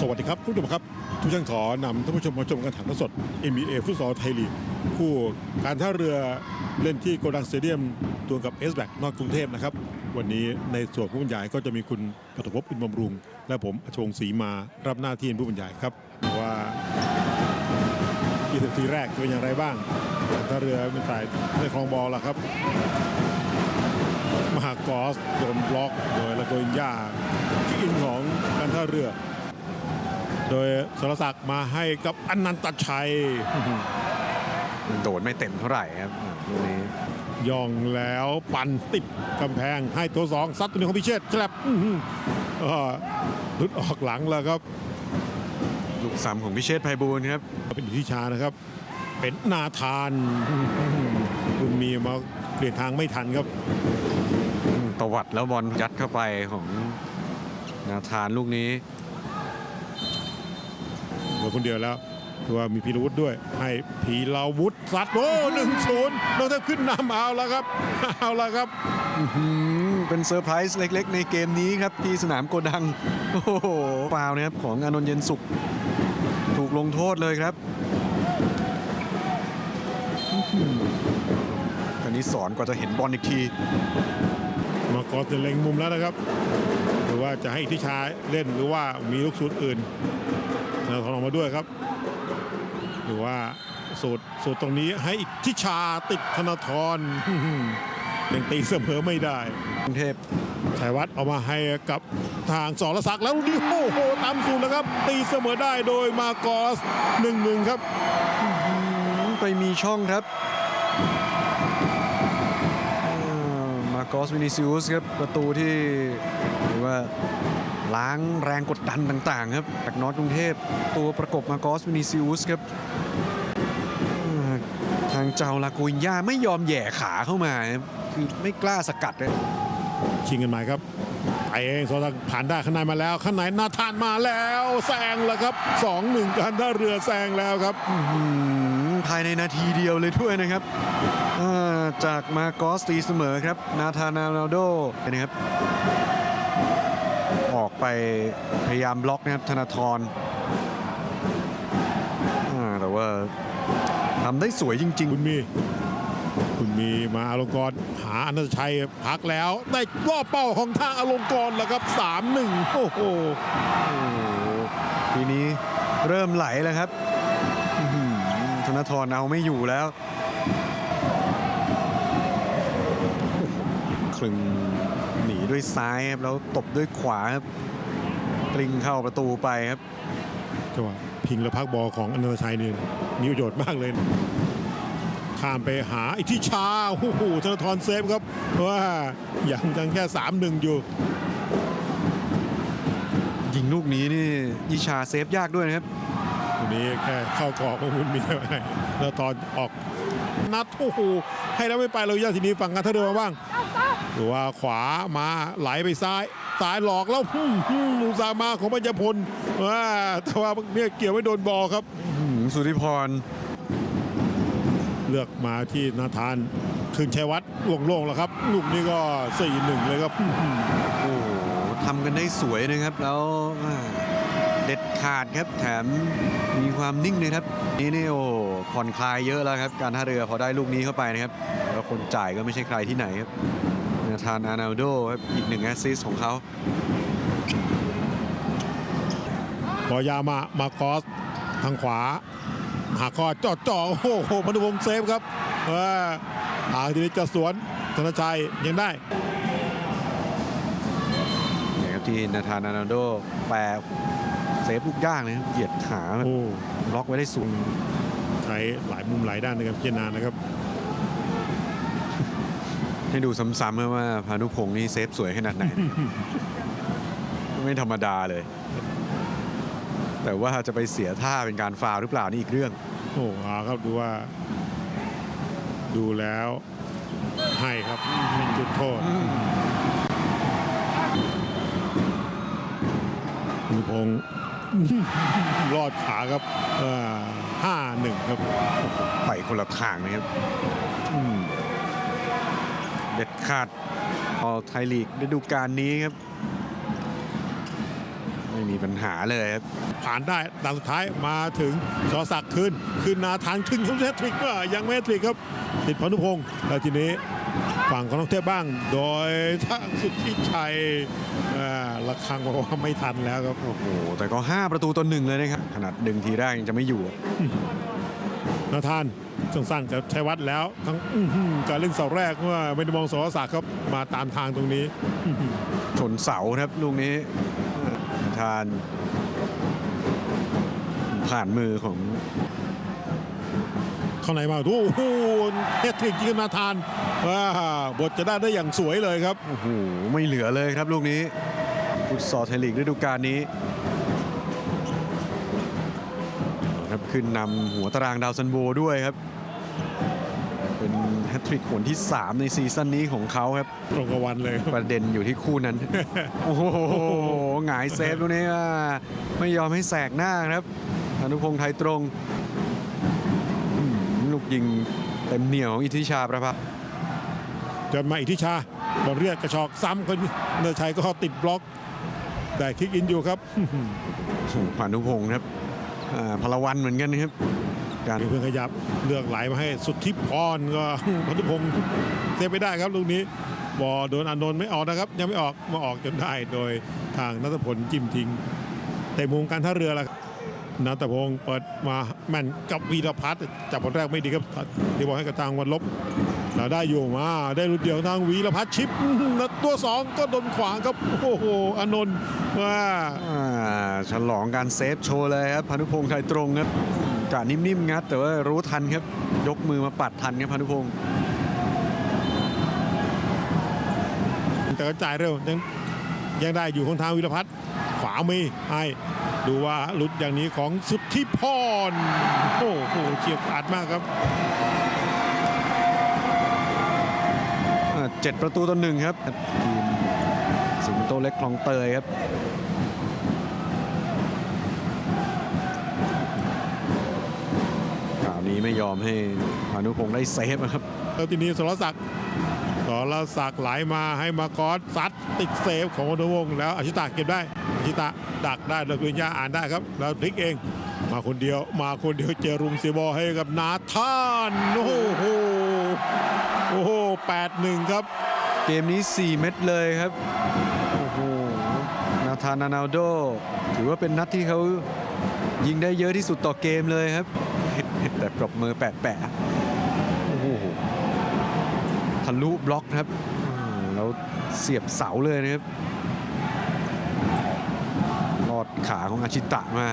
สวัสดีครับทุกผู้ชมครับ ทุกช่างขอนำท่านผู้ชมมาชมการถ่ายทอดสด NBA ฟุตซอลไทยลีกคู่การท่าเรือเล่นที่โกดังสเตเดียมดวกับเอสแบกนอกกรุงเทพนะครับ วันนี้ในส่วนผู้บรรยายก็จะมีคุณปฐมภพอินทร์บำรุง และผมอชงศรีมารับหน้าที่เป็นผู้บรรยายครับว่า20ทีแรกเป็นอย่างไรบ้างการท่าเรือเป็นฝ่ายในคลองบอลล่ะครับมหากอสโดนบล็อกโดยละโกอินยาที่อินของการท่าเรือ โดยสรศักดิ์มาให้กับอนันตชัย โดดไม่เต็มเท่าไหร่ครับอ่าลูกนี้ย่องแล้วปั่นติดกำแพงให้ตัวสองซัดตัวหนึงของพิเชษแฉลบอื้อหือก็หลุดออกหลังแล้วครับ ลูกซ้ำของพิเชษฐ์ไพบูลย์ครับ เป็นอิทธิชานะครับ เป็นนาธานอื้อหือคุณมีมาเปลี่ยนทางไม่ทันครับอืมตวัดแล้วบอลยัดเข้าไปของนาธานลูกนี้ เหลือคนเดียวแล้วคือว่ามีพีรวุฒิด้วย ให้พีรวุฒิซัดโอ้หนึ่งศูนย์น้องแทบขึ้นนำเอาแล้วครับเอาแล้วครับอืมเป็นเซอร์ไพรส์เล็ก ๆ ในเกมนี้ครับ ที่สนามโกดัง โอ้โหฟาวล์นะครับของอานนท์เย็นสุข ถูกลงโทษเลยครับอื้อหือคราวนี้สอนกว่าจะเห็นบอลอีกที มากอสจะเล็งมุมแล้วนะครับ หรือว่าจะให้อิทธิชาเล่นหรือว่ามีลูกสูตรอื่น ธนาธรออกมาด้วยครับหรือว่าสูตรสูตรตรงนี้ให้อิทธิชาติดธนาธรยังตีเสมอไม่ได้กรุงเทพชัยวัฒน์เอามาให้กับทางสรศักดิ์แล้วลูกนี้โอ้โหตามสูตรแล้วครับ ตีเสมอได้โดยมากอสหนึ่งหนึ่งครับ ไปมีช่องครับอ่า มาโกสวินิซิอุสครับประตูที่เรียกว่าล้างแรงกดดันต่างๆครับจากนอตกรุงเทพตัวประกบมาโกสวินิซิอุสครับทางเจ้าลากอินยาไม่ยอมแย่ขาเข้ามาคือไม่กล้าสกัดเลยชิงกันใหม่ครับไปเองสรศักผ่านได้ข้างในมาแล้ว ข้างในนาธานมาแล้วแซงแล้วครับ 2-1การท่าเรือแซงแล้วครับ ภายในนาทีเดียวเลยด้วยนะครับอ่าจากมาโกสตีเสมอครับ นาธานาโรนัลโดนะครับ ออกไปพยายามบล็อกนะครับธนาธรอ่าแต่ว่าทำได้สวยจริงคุณมี คุณมีมาอลงกรณ์หาอนันตชัยพักแล้ว ได้รอบเป้าของทางอลงกรณ์แล้วครับ 3-1โอ้โหๆโอ้โหทีนี้เริ่มไหลแล้วครับอื้อหือธ นาธรเอาไม่อยู่แล้วคลึงหนีด้วยซ้ายครับแล้วตบด้วยขวาครับกลิ้งเข้าประตูไปครับจังหวะพิงและพักบอลของอนันตชัยเนี่ยมีประโยชน์มากเลยข้ามไปหาอิทธิชาโอ้โหธนาธรเซฟครับว่ายังยังแค่3-1อยู่ยิงลูกนี้นี่ยิชาเซฟยากด้วยนะครับ วันนี้แค่เข้ากรอบของคุณมีอะไรแล้วตอนออกนัดโอ้โหให้แล้วไม่ไปเราย่าทีนี้ฝั่งการท่าเรือมาบ้างหรือว่าขวามาไหลไปซ้ายซ้ายหลอกแล้วฮึ่มฮึ่มอุตสาห์มาของปัญญพลว่าแต่ว่าเนี่ยเกี่ยวไม่โดนบอลครับอื้อหือสุริพร เลือกมาที่นาธานคืนชัยวัฒน์โล่งๆแล้วครับ ลูกนี้ก็4-1เลยครับอื้อหือโอ้โหทำกันได้สวยนะครับแล้วอ่า เด็ดขาดครับ แถมมีความนิ่งนะครับ นี่นี่โอ้ผ่อนคลายเยอะแล้วครับ การท่าเรือพอได้ลูกนี้เข้าไปนะครับ แล้วคนจ่ายก็ไม่ใช่ใครที่ไหนครับนาธานอาร์นาลโดครับอีกหนึ่งแอสซิสต์ของเขาพอยามามากอสทางขวา หาข้อจ่อจ่อๆโอ้โหพนุวงศ์เซฟครับว่าหาทีนี้จะสวนธนชัยยังได้นะครับที่นาธานอาร์นาลโดแปร เซฟลูกยากเลยครับเหยียดขาแบบโอ้ล็อกไว้ได้สูงใช้หลายมุมหลายด้านนะครับเจนานนะครับ ให้ดูซ้ำๆครับว่าพานุพงศ์นี่เซฟสวยขนาดไหน ไม่ธรรมดาเลย แต่ว่าจะไปเสียท่าเป็นการฟาวล์หรือเปล่านี่อีกเรื่อง โอ้เอาครับดูว่า ดูแล้ว ให้ครับเป็นจุดโทษอนุพงศ์ รอดขาครับห้าหนึ่งครับ ไปคนละทางนะครับเด็ดขาดออไทยลีกฤดูกาลนี้ครับ ไม่มีปัญหาเลยครับ ผ่านได้ดานสุดท้ายมาถึงสอศักดิ์คืนคืนนาทานขึ้นเขาแฮตทริกว่ายังไม่แฮตทริกครับ ติดพานุพงศ์แล้วทีนี้ฝั่งของน้องเทพบ้าง โดยทางสุดที่ชัยอ่าระคังบอกว่าไม่ทันแล้วครับ โอ้โห แต่ก็ 5 ประตูต่อหนึ่งเลยนะครับ ขนาดดึงทีแรกยังจะไม่อยู่นาธานช่วงสั้นจะใช้วัดแล้ว ทั้งอื้อหือการเล่นเสาแรกว่าไม่ได้มองสอศักดิ์ครับมาตามทางตรงนี้ชนเสาครับลูกนี้ ทาน ผ่านมือของเข้าในมาโอ้โหเฮตทริกยิงนาธานว่าบทจะได้ได้อย่างสวยเลยครับโอ้โหไม่เหลือเลยครับลูกนี้ฟุตซอลไทยลีกฤดูกาลนี้ครับขึ้นนำหัวตารางดาวซันโวด้วยครับ เป็นแฮตทริกหนที่ 3 ในซีซั่นนี้ของเขาครับ ตรงกับวันเลยครับประเด็นอยู่ที่คู่นั้น โอ้โหหงายเซฟตรงนี้อะไม่ยอมให้แสกหน้าครับอนุพงษ์ไทยตรงอืมลูกยิงเต็มเหนียวของอิทธิชาประภาเดินมาอิทธิชาบอลเรียกกระชอกซ้ำก็เนอร์ชัยก็ติดบล็อก ได้คิกอินอยู่ครับ สู่พานุพงศ์ครับอ่าพลวันเหมือนกันนะครับ การมีเพื่อนขยับเลือกไหลมาให้สุดทิพย์พรก็พันธุพงศ์เซฟไม่ได้ครับลูกนี้บอลโดนอานนท์ไม่ออกนะครับ ยังไม่ออกมาออกจนได้โดยทางนัทพลจิ้มทิ้งแต่มุมการท่าเรือละครับนัทพงศ์เปิดมาแม่นกับวีรพัฒน์จับบอลแรกไม่ดีครับที่บอลให้กับทางวันลบเราได้อยู่มาได้ลูกเดียวทางวีรพัฒน์ชิปอื้อหือแล้วตัวสองก็โดนขวางครับโอ้โหอานนท์ว่าอ่าฉลองการเซฟโชว์เลยครับพานุพงศ์ไทยตรงครับ กะนิ่มๆงัดแต่ว่ารู้ทันครับ ยกมือมาปัดทันครับพานุพงศ์แต่ก็จ่ายเร็วยังยังได้อยู่ของทางวิรพัฒน์ขวามีให้ดูว่าหลุดอย่างนี้ของสุทธิพรโอ้โหเฉียบขาดมากครับอ่าเจ็ดประตูต่อหนึ่งครับทีมสิงโตเล็กคลองเตยครับ นี้ไม่ยอมให้พานุพงศ์ได้เซฟนะครับแล้วทีนี้สรศักดิ์สรศักดิ์ไหลมาให้มากอสซัดติดเซฟของวรรณวงศ์แล้วอาชิตะเก็บได้อาชิตะดักได้แล้วกุญญาอ่านได้ครับ แล้วพลิกเอง มาคนเดียวมาคนเดียวเจอรุมเสียบอลให้กับนาธานโอ้โหโอ้โหแปดหนึ่งครับ เกมนี้ 4 เม็ดเลยครับโอ้โหนาธานนานาลโด ถือว่าเป็นนัดที่เขายิงได้เยอะที่สุดต่อเกมเลยครับ แต่ปรบมือแปะแปะโอ้โหทะลุบล็อกนะครับอ่าแล้วเสียบเสาเลยนะครับลอดขาของอาชิตะมา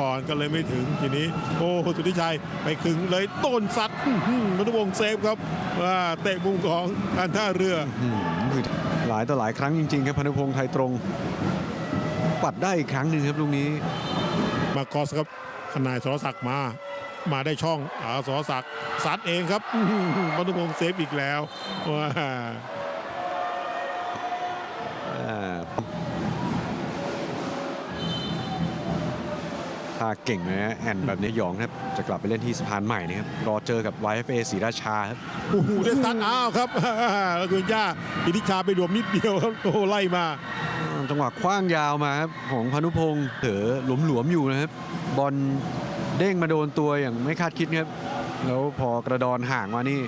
ก่อนก็เลยไม่ถึงทีนี้ โอ้สุทธิชัยไปขึงเลยต้นสัตว์อื้อหือมนุวงศ์เซฟครับว่าเตะมุมของการท่าเรืออืมคือหลายต่อหลายครั้งจริงๆครับพานุพงษ์ไทยตรง ปัดได้อีกครั้งหนึ่งครับลูกนี้ มากอสครับขนายสรศักดิ์มา มาได้ช่องอาสรศักดิ์ซัดเองครับอื้อหือมนุวงศ์เซฟอีกแล้วว่าอ่าถ้าเก่งนะฮะแอนแบบนี้หยองครับ จะกลับไปเล่นที่สะพานใหม่นะครับ รอเจอกับ YFA ศรีราชาครับโอ้โหได้ซัดอ้าวครับแล้วคุณย่าอิทธิชาไปรวมนิดเดียวครับโอ้โหไล่มาจังหวะคว้างยาวมาครับของพานุพงศ์เถอหลวมๆอยู่นะครับบอล เด้งมาโดนตัวอย่างไม่คาดคิดครับ แล้วพอกระดอนห่างมานี่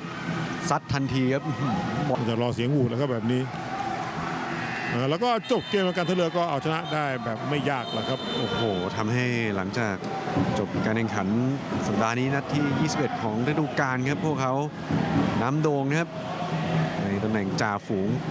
ซัดทันทีครับอื้อหือบอลจะรอเสียงหูแล้วครับแบบนี้เออแล้วก็จบเกมการท่าเรือก็เอาชนะได้แบบไม่ยากแหละครับ โอ้โหทำให้หลังจากจบการแข่งขันสัปดาห์นี้นัดที่ 21 ของฤดูกาลครับพวกเขาน้ำโด่งนะครับ ในตำแหน่งจ่าฝูง